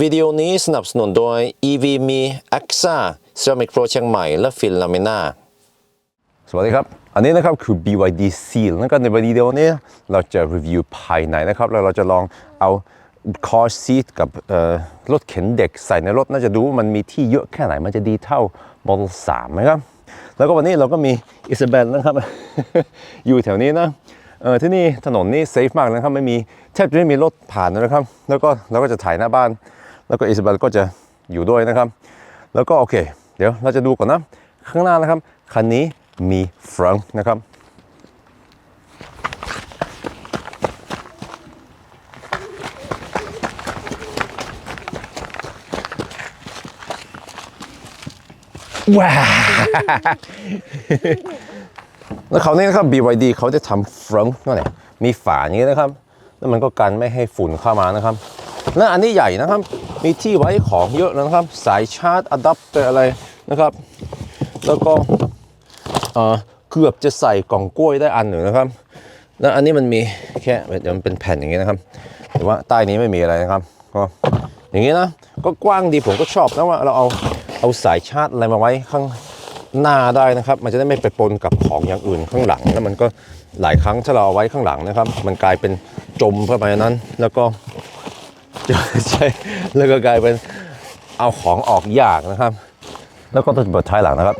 วิดีโอนี้สนับสนุนโดย EV มี AXA Ceramic Pro เชียงใหม่ และฟินลามิน่าสวัสดีครับ อันนี้นะครับคือ BYD Seal แล้วก็ในวิดีโอนี้เราจะรีวิวภายในนะครับแล้วเราจะลองเอา car seat กับรถเข็นเด็กใส่ในรถน่าจะดูว่ามันมีที่เยอะแค่ไหนมันจะดีเท่า Model 3ไหมครับแล้วก็วันนี้เราก็มีอิซาเบลนะครับ อยู่แถวนี้นะเออที่นี่ถนนนี่เซฟมากนะครับไม่มีแทบจะไม่มีรถผ่านนะครับ แล้วก็เราก็จะถ่ายหน้าบ้าน แล้วก็อิซาเบลก็จะอยู่ด้วยนะครับ แล้วก็โอเค เดี๋ยวเราจะดูก่อนนะ ข้างหน้านะครับคันนี้มีฟรังนะครับว้าแล้วเขาวนี่ยนะครับ BYD เขาจะทำฟรังนั่นแหละมีฝาอย่างนี้นะครับ แล้วมันก็กันไม่ให้ฝุ่นเข้ามานะครับ และอันนี้ใหญ่นะครับ มีที่ไว้ของเยอะนะครับ สายชาร์จอะแดปเตอร์อะไรนะครับ แล้วก็เออเกือบจะใส่กล่องกล้วยได้อันหนึ่งนะครับ แล้วอันนี้มันมีแค่เดี๋ยวมันเป็นแผ่นอย่างนี้นะครับแต่ว่าใต้นี้ไม่มีอะไรนะครับก็อย่างนี้นะก็กว้างดีผมก็ชอบนะว่าเราเอาเอาสายชาร์จอะไรมาไว้ข้างหน้าได้นะครับ มันจะได้ไม่ไปปนกับของอย่างอื่นข้างหลังแล้วมันก็หลายครั้งถ้าเราเอาไว้ข้างหลังนะครับ มันกลายเป็นจมเข้าไปนั้น แล้วก็ ใช่แล้วก็กลายเป็นเอาของออกยากนะครับ แล้วก็ต้องเปิดท้ายหลังนะครับ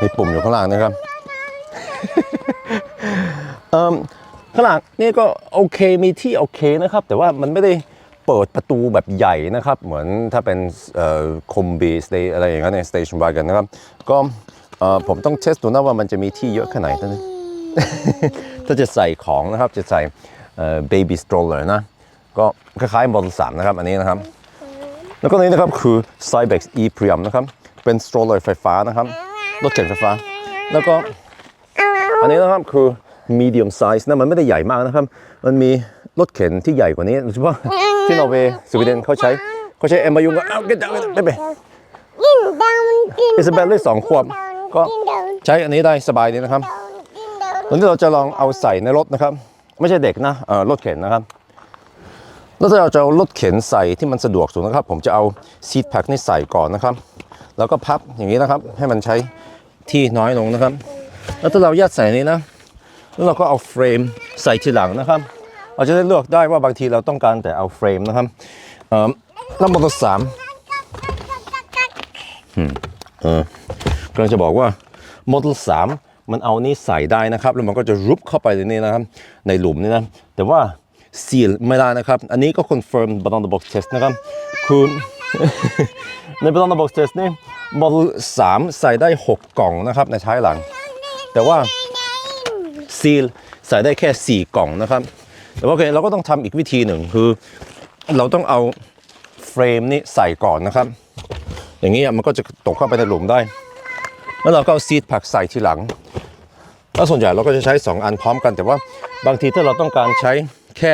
มีปุ่มอยู่ข้างล่างนะครับเอิ่มข้างหลังนี่ก็โอเคมีที่โอเคนะครับ แต่ว่ามันไม่ได้เปิดประตูแบบใหญ่นะครับ เหมือนถ้าเป็นคอมบีสเตอะไรอย่างเงี้ยในสเตชันวากันนะครับ ก็ผมต้องเทสดูนะว่ามันจะมีที่เยอะแค่ไหนตอนนี้ถ้าจะใส่ของนะครับจะใส่เบบี้สโตรลเลอร์นะ ก็คล้ายๆ Model 3 นะครับ อันนี้นะครับ แล้วก็นี้นะครับคือ Cybex e p r e m นะครับ เป็นสโตรเลอร์ไฟฟ้านะครับรถเข็นไฟฟ้า แล้วก็อันนี้นะครับคือ medium size นะมันไม่ได้ใหญ่มากนะครับ มันมีรถเข็นที่ใหญ่กว่านี้โดยเฉพาะที่นอร์เวย์สวีเดนเขาใช้เขาใช้เอ็มบายุงก็เอาเก็ตได้ไปกินดาวมันกินอิซาเบลได้สองขวบก็ใช้อันนี้ได้สบายดีนะครับตอนนี้เราจะลองเอาใส่ในรถนะครับ ไม่ใช่เด็กนะรถเข็นนะครับ แล้วถ้าเราจะเอารถเข็นใส่ที่มันสะดวกสุดนะครับ ผมจะเอาซีทแพ็คนี่ใส่ก่อนนะครับ แล้วก็พับอย่างนี้นะครับ ให้มันใช้ที่น้อยลงนะครับ แล้วถ้าเรายัดใส่นี้นะแล้วเราก็เอาเฟรมใส่ทีหลังนะครับ เราจะได้เลือกได้ว่าบางทีเราต้องการแต่เอาเฟรมนะครับเอ่อแล้วมอเตอร์สามเออกำลังจะบอกว่า Model 3มันเอานี่ใส่ได้นะครับ แล้วมันก็จะรุบเข้าไปในนี้นะครับ ในหลุมนี่นะแต่ว่า seal ไม่ได้นะครับ อันนี้ก็ confirm b a n a n a box test นะครับ คือใน b a n a n a box test นี่ Model 3ใส่ได้ 6 กล่องนะครับในท้ายหลัง แต่ว่า seal ใส่ได้แค่ 4 กล่องนะครับ แต่ว่าโอเคเราก็ต้องทำอีกวิธีหนึ่งคือ เราต้องเอาเฟรมนี้ใส่ก่อนนะครับ อย่างนี้มันก็จะตกเข้าไปในหลุมได้ แล้วเราก็เอาซีดผักใส่ทีหลังแล้วส่วนใหญ่เราก็จะใช้ 2 อันพร้อมกัน แต่ว่าบางทีถ้าเราต้องการใช้ แค่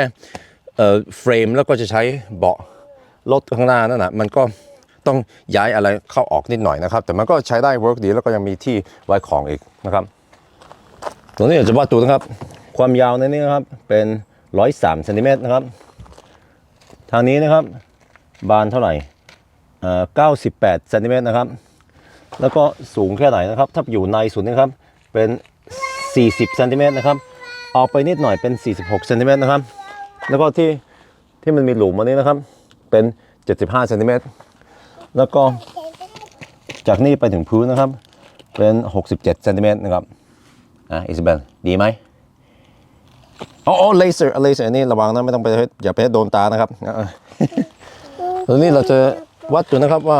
เฟรมแล้วก็จะใช้เบาะรถข้างหน้านั่นนะมันก็ต้องย้ายอะไรเข้าออกนิดหน่อยนะครับ แต่มันก็ใช้ได้เวิร์กดีแล้วก็ยังมีที่ไว้ของอีกนะครับตรงนี้จะวัดดูนะครับ ความยาวในนี้นะครับเป็น103เซนติเมตรนะครับ ทางนี้นะครับบานเท่าไหร่เอ่อ98เซนติเมตรนะครับ แล้วก็สูงแค่ไหนนะครับ ถ้าอยู่ในสุดนะครับเป็น 40เซนติเมตรนะครับ ออกไปนิดหน่อยเป็น 46เซนติเมตรนะครับ แล้วก็ที่ที่มันมีหลุมอันนี้นะครับ เป็น 75เซนติเมตรแล้วก็จากนี่ไปถึงพื้นนะครับ เป็น 67เซนติเมตรนะครับอะอิซาเบลดีไหมอ๋อเลเซอร์เลเซอร์นี่ระวังนะไม่ต้องไปอย่าไปโดนตานะครับแล้วนี่เราจะวัดดูนะครับว่า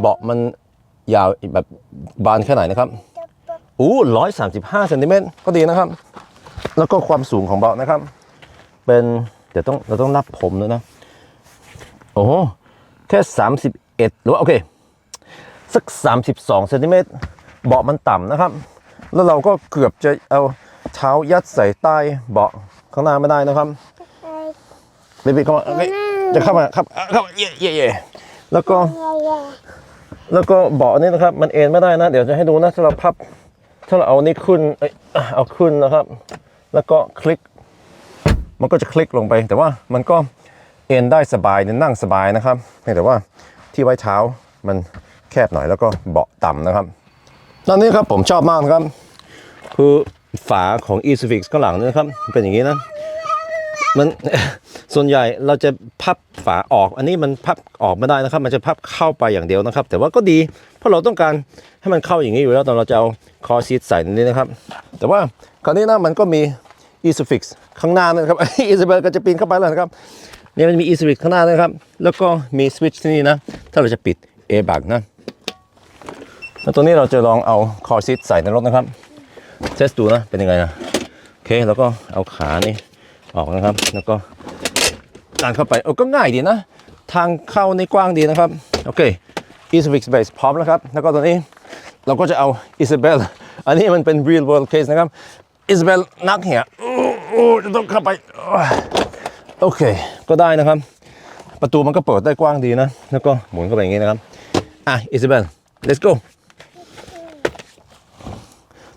เบาะมันยาวแบบบานแค่ไหนนะครับ อู้ร้อยสามสิบห้าเซนติเมตรก็ดีนะครับ แล้วก็ความสูงของเบาะนะครับ เป็นเดี๋ยวต้องเราต้องนับผมด้วยนะ โอ้โหแค่สามสิบเอ็ดหรือว่าโอเค สักสามสิบสองเซนติเมตรเบาะมันต่ำนะครับ แล้วเราก็เกือบจะเอาเท้ายัดใส่ใต้เบาะข้างหน้าไม่ได้นะครับเบบี้เข้ามาโอเคจะเข้ามาครับเข้ามาเย่เย่เย่แล้วก็แล้วก็เบาะนี่นะครับ มันเอ็นไม่ได้นะ เดี๋ยวจะให้ดูนะถ้าเราพับ ถ้าเราเอานี่ขึ้นเอ้ยเอาขึ้นนะครับ แล้วก็คลิก มันก็จะคลิกลงไป แต่ว่ามันก็เอนได้สบายเนี่ยนั่งสบายนะครับแต่ว่าที่ไว้เท้ามันแคบหน่อยแล้วก็เบาะต่ำนะครับตอนนี้ครับผมชอบมากนะครับ คือฝาของ e s u f i x ข้างหลังนะครับ เป็นอย่างนี้นะ มันส่วนใหญ่เราจะพับฝาออก อันนี้มันพับออกไม่ได้นะครับ มันจะพับเข้าไปอย่างเดียวนะครับ แต่ว่าก็ดี ราะเราต้องการให้มันเข้าอย่างนี้อยู่แล้วตอนเราจะเอาคอซีทใส่นนี้นะครับ แต่ว่าคราวนี้นะมันก็มี e s u f i x ข้างหน้านะครับอิซาเบลก็จะปีนเข้าไปแล้วนะครับเนี่ยมันมี e s u f i x ข้างหน้านะครับ แล้วก็มีสวิตช์ที่นี่นะ ถ้าเราจะปิด a b a g นะ แล้วตัวนี้เราจะลองเอาคอซีทใส่ในรถนะครับ เทสดูนะ เป็นยังไงนะ โอเค แล้วก็เอาขานี่ออกนะครับ แล้วก็ดันเข้าไปเออก็ง่ายดีนะ ทางเข้าในกว้างดีนะครับ โอเค e s u f i x base พร้อมแล้วครับ แล้วก็ตอนนี้เราก็จะเอา Isabel อันนี้มันเป็น real world case นะครับ Isabel นักเหี่ยอู้อู้จะต้องเข้าไป โอเค ก็ได้นะครับ ประตูมันก็เปิดได้กว้างดีนะ แล้วก็หมุนเข้าไปอย่างนี้นะครับ อะ Isabel let's go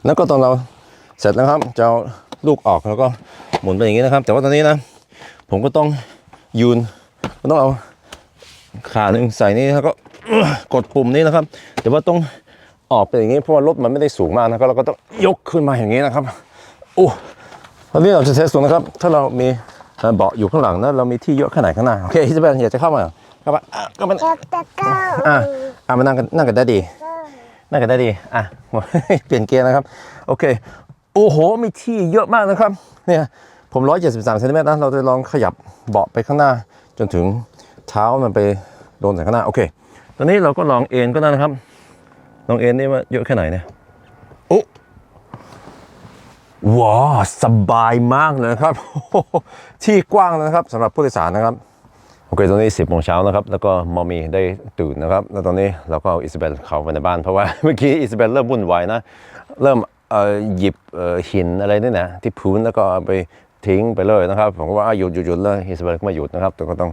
แล้วก็ตอนเราเสร็จแล้วครับ จะเอาลูกออกแล้วก็หมุนไปอย่างนี้นะครับ แต่ว่าตอนนี้นะ ผมก็ต้องยืนก็ต้องเอาขาหนึ่งใส่นี่แล้วก็ กดปุ่มนี้นะครับแต่ว่าต้องออกไปอย่างนี้เพราะว่ารถมันไม่ได้สูงมากนะครับเราก็ต้องยกขึ้นมาอย่างนี้นะครับโอ้ตอนนี้เราจะเทสดูนะครับ ถ้าเรามีเอ่อเบาะอยู่ข้างหลังนะเรามีที่เยอะแค่ไหนข้างหน้าโอเคอิสเบลอยากจะเข้ามาเข้ามาอะก็มันจะตะเก้าอะอะมานั่งกันนั่งกันได้ดีน่าจะได้ดีอะเปลี่ยนเกียร์นะครับ โอเค โอ้โห มีที่เยอะมากนะครับ เนี่ย ผม173เซนติเมตรนะ เราจะลองขยับเบาะไปข้างหน้า จนถึงเท้ามันไปโดนใส่ข้างหน้า โอเค ตอนนี้เราก็ลองเอ็นก็ได้นะครับ ลองเอ็นนี่ว่าเยอะแค่ไหนเนี่ยโอ้ว้าวสบายมากเลยนะครับ ที่กว้างนะครับสำหรับผู้โดยสารนะครับโอเคตอนนี้ 10โมงเช้านะครับ แล้วก็มอมีได้ตื่นนะครับ แล้วตอนนี้เราก็เอาอิซาเบลเข้าไปในบ้าน เพราะว่าเมื่อกี้อิซาเบลเริ่มวุ่นวายนะ เริ่มเอ่อหยิบเอ่อหินอะไรนี่นะที่พื้นแล้วก็ไปทิ้งไปเลยนะครับ ผมก็ว่าหยุดหยุดหยุดเลยอิซาเบลก็ไมาหยุดนะครับแต่ก็ต้อง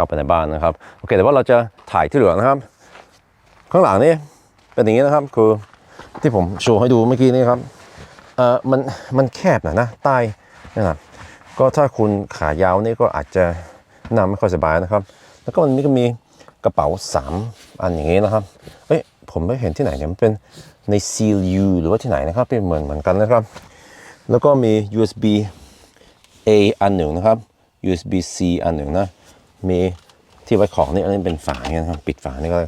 เข้าไปในบ้านนะครับโอเคแต่ว่าเราจะถ่ายที่เหลือนะครับ ข้างหลังนี่เป็นอย่างนี้นะครับ คือที่ผมโชว์ให้ดูเมื่อกี้นี่ครับเอ่อมันมันแคบหน่อยนะใต้นี่นะก็ถ้าคุณขายาวนี่ก็อาจจะนั่งไม่ค่อยสบายนะครับ แล้วก็มันมีก็มีกระเป๋า 3 อันอย่างนี้นะครับเอ้ยผมไม่เห็นที่ไหนเนี่ยมันเป็นใน CLU หรือว่าที่ไหนนะครับเป็นเหมือนเหมือนกันนะครับ แล้วก็มี USB A อันหนึ่งนะครับ USB C อันหนึ่งนะ มีที่ไว้ของนี่อันนี้เป็นฝาอย่างนี้นะครับปิดฝานี่ก็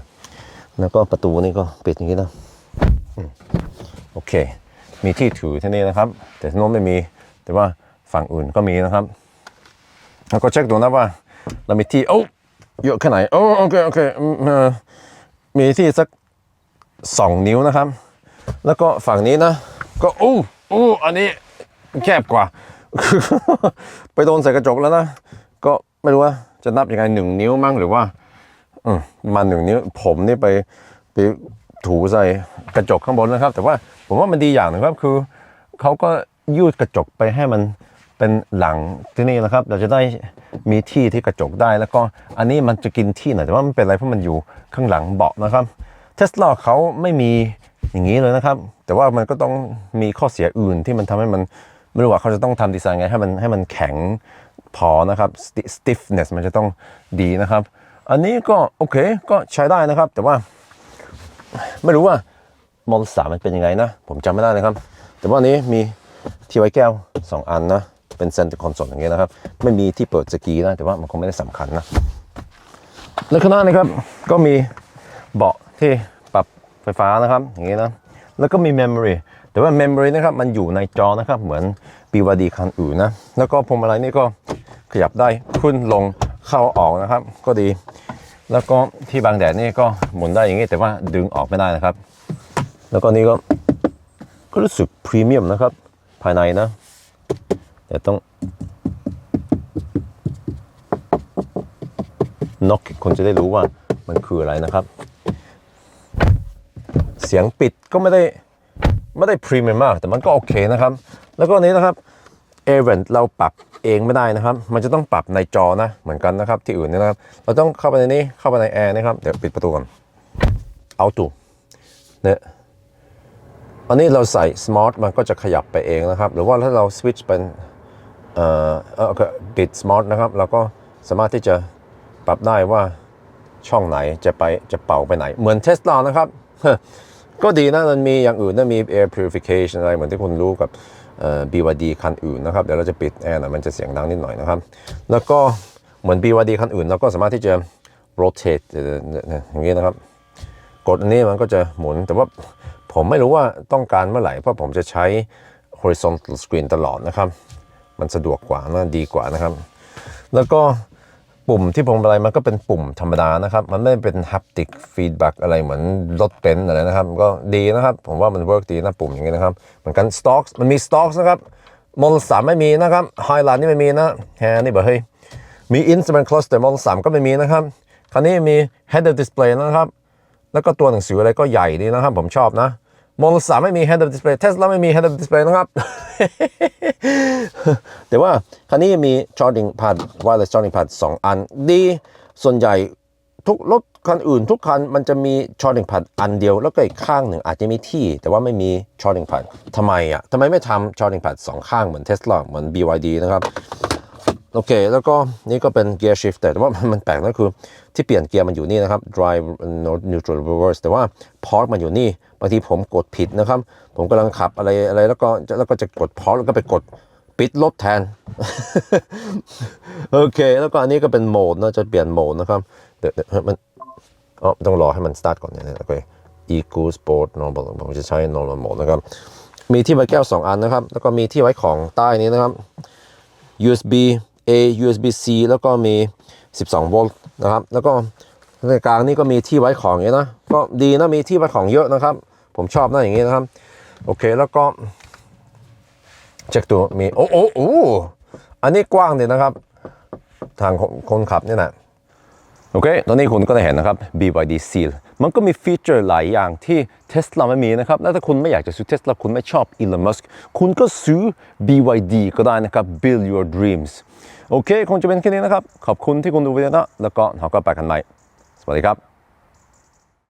แล้วก็ประตูนี่ก็ปิดอย่างนี้นะโอเค มีที่ถือที่นี่นะครับ แต่โน้นไม่มีแต่ว่าฝั่งอื่นก็มีนะครับ แล้วก็เช็คดูนะว่า เรามีที่โอ้เยอะแค่ไหนโอ้โอเคโอเคมีที่สักสองนิ้วนะครับ แล้วก็ฝั่งนี้นะ ก็อู้อู้อันนี้แคบกว่า ไปโดนใส่กระจกแล้วนะ ไม่รู้ว่าจะนับยังไงหนึ่งนิ้วมั้งหรือว่าอืมาหนึ่งนิ้วผมนี่ไปไปถูใส่กระจกข้างบนนะครับ แต่ว่าผมว่ามันดีอย่างหนึงครับคือเขาก็ยืดกระจกไปให้มันเป็นหลังที่นี่นะครับ เราจะได้มีที่ที่กระจกได้ แล้วก็อันนี้มันจะกินที่หน่อยแต่ว่ามันเป็นอะไรเพราะมันอยู่ข้างหลังเบาะนะครับเทสลาเขาไม่มีอย่างนี้เลยนะครับ แต่ว่ามันก็ต้องมีข้อเสียอื่นที่มันทำให้มันไม่รู้ว่าเขาจะต้องทำดีไซน์ไงให้มันให้มันแข็ง พอนะครับ stiffness มันจะต้องดีนะครับ อันนี้ก็โอเคก็ใช้ได้นะครับ แต่ว่า ไม่รู้ว่ามเดลสามมันเป็นยังไงนะ ผมจำไม่ได้นะครับ แต่ว่านี้มีที่ไว้แก้ว 2 อันนะ เป็นเซนเตอร์คอนโซลอย่างเงี้ยนะครับ ไม่มีที่เปิดสกีนะ แต่ว่ามันคงไม่ได้สำคัญนะแล้วข้างหน้านะครับก็มีเบาะที่ปรับไฟฟ้านะครับอย่างเงี้ยนะแล้วก็มี memory แต่ว่า memory นะครับมันอยู่ในจอนะครับเหมือน BYD คันอื่นนะ แล้วก็พวงมาลัยนี่ก็ ขยับได้ขึ้นลงเข้าออกนะครับ ก็ดี แล้วก็ที่บางแดดนี่ก็หมุนได้อย่างนี้แต่ว่าดึงออกไม่ได้นะครับ แล้วก็นี่ก็ก็รู้สึกพรีเมียมนะครับ ภายในนะแต่ต้องน็อกคนจะได้รู้ว่ามันคืออะไรนะครับ เสียงปิดก็ไม่ได้ไม่ได้พรีเมียมมาก แต่มันก็โอเคนะครับ แล้วก็นนี้นะครับ เอเวนเราปรับเองไม่ได้นะครับ มันจะต้องปรับในจอนะ เหมือนกันนะครับ ที่อื่นนะครับ เราต้องเข้าไปในนี้เข้าไปในแอร์นะครับ เดี๋ยวปิดประตูก่อนเอาตูเนี่ยอันนี้เราใส่ smart มันก็จะขยับไปเองนะครับ หรือว่าถ้าเราสวิตช์เป็นเอ่อเออโอเคปิด smart นะครับ เราก็สามารถที่จะปรับได้ว่าช่องไหนจะไปจะเป่าไปไหน เหมือนเทสลานะครับ ก็ดีนะมันมีอย่างอื่นนะมี air purification อะไรเหมือนที่คุณรู้กับ BYD คันอื่นนะครับเดี๋ยวเราจะปิดแอร์หน่อยมันจะเสียงดังนิดหน่อยนะครับ แล้วก็เหมือน BYD คันอื่น เราก็สามารถที่จะ rotate อย่างนี้นะครับ กดอันนี้มันก็จะหมุนแต่ว่าผมไม่รู้ว่าต้องการเมื่อไหร่เพราะผมจะใช้ horizontal screen ตลอดนะครับ มันสะดวกกว่านดีกว่านะครับ แล้วก็ ปุ่มที่พวงมาลัยมันก็เป็นปุ่มธรรมดานะครับ มันไม่เป็น haptic feedback อะไรเหมือนรถเป็นซ์อะไรนะครับ ก็ดีนะครับ ผมว่ามัน work ดีนะปุ่มอย่างนี้ยนะครับ เหมือนกัน stocks มันมี stocks นะครับ Model 3ไม่มีนะครับ Highline นี่ไม่มีนะแฮนี่บอกเฮ้ยมี instrument cluster Model 3ก็ไม่มีนะครับคันนี้มี head up display นะครับ แล้วก็ตัวหนังสืออะไรก็ใหญ่ดีนะครับ ผมชอบนะ Model 3ไม่มี head up display Tesla ไม่มี head up display นะครับ แต่ว่าคันนี้มี charging pad wireless charging pad 2 อันดี ส่วนใหญ่ทุกรถคันอื่นทุกคันมันจะมี charging pad อันเดียว แล้วก็อีกข้างหนึ่งอาจจะมีที่ แต่ว่าไม่มี charging pad ทำไมอะทำไมไม่ทำ charging pad สองข้างเหมือน Tesla เหมือน BYD นะครับ โอเค แล้วก็นี่ก็เป็น gear shifter แต่ว่ามันแปลกนะคือที่เปลี่ยนเกียร์มันอยู่นี่นะครับ drive neutral reverse แต่ว่า park มันอยู่นี่บางทีผมกดผิดนะครับ ผมกำลังขับอะไรอะไรแล้วก็แล้วก็จะกด park แล้วก็ไปกดปิดรถแทน โอเค แล้วก็อันนี้ก็เป็นโหมดนะจะเปลี่ยนโหมดนะครับเดี๋ยวมันอ๋อต้องรอให้มัน start ก่อนเนี่ยโอเค eco sport normal ผมจะใช้ normal mode นะครับ มีที่ไว้แก้ว 2 อันนะครับ แล้วก็มีที่ไว้ของใต้นี้นะครับ USB A USB C แล้วก็มี 12 โวลต์นะครับ แล้วก็ในกลางนี่ก็มีที่ไว้ของอย่างนี้นะ ก็ดีนะมีที่ไว้ของเยอะนะครับ ผมชอบนะอย่างนี้นะครับ โอเคแล้วก็เช็คดูมีโอ้โอ้โอ้อันนี้กว้างดีนะครับ ทางคนคนขับเนี่ยนะโอเค ตอนนี้คุณก็ได้เห็นนะครับ BYD Seal มันก็มีฟีเจอร์หลายอย่างที่ Tesla ไม่มีนะครับ แล้วถ้าคุณไม่อยากจะซื้อ Tesla คุณไม่ชอบ Elon Musk คุณก็ซื้อ BYD ก็ได้นะครับ Build your dreams โอเค คงจะเป็นแค่นี้นะครับ ขอบคุณที่คุณดูวิดีโอนะแล้วก็เราก็ไปกันใหม่ สวัสดีครับ